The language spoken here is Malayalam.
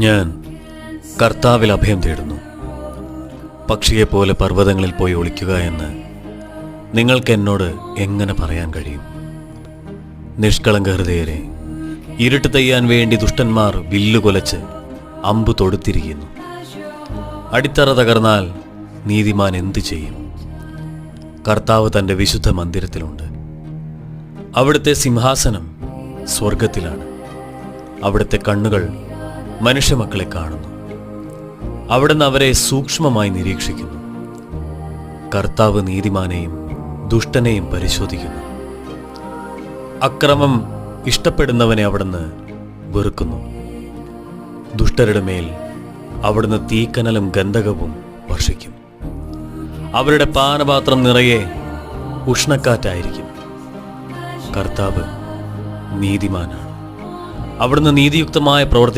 ഞാൻ കർത്താവിൽ അഭയം തേടുന്നു. പക്ഷിയെപ്പോലെ പർവതങ്ങളിൽ പോയി ഒളിക്കുക എന്ന് നിങ്ങൾക്ക് എന്നോട് എങ്ങനെ പറയാൻ കഴിയും? നിഷ്കളങ്ക ഹൃദയരെ ഇരുട്ട് തെയ്യാൻ വേണ്ടി ദുഷ്ടന്മാർ വില്ലുകൊലച്ച് അമ്പു തൊടുത്തിരിക്കുന്നു. അടിത്തറ തകർന്നാൽ നീതിമാൻ എന്തു ചെയ്യും? കർത്താവ് തന്റെ വിശുദ്ധ മന്ദിരത്തിലുണ്ട്. അവിടുത്തെ സിംഹാസനം സ്വർഗത്തിലാണ് അവിടുത്തെ കണ്ണുകൾ മനുഷ്യമക്കളെ കാണുന്നു. അവിടുന്ന് അവരെ സൂക്ഷ്മമായി നിരീക്ഷിക്കുന്നു. കർത്താവ് നീതിമാനെയും ദുഷ്ടനെയും പരിശോധിക്കുന്നു. അക്രമം ഇഷ്ടപ്പെടുന്നവനെ അവിടുന്ന് വെറുക്കുന്നു. ദുഷ്ടരുടെ മേൽ അവിടുന്ന് തീക്കനലും ഗന്ധകവും വർഷിക്കും. അവരുടെ പാനപാത്രം നിറയെ ഉഷ്ണക്കാറ്റായിരിക്കും. കർത്താവ് നീതിമാനാണ്. അവിടുന്ന് നീതിയുക്തമായ പ്രവർത്തി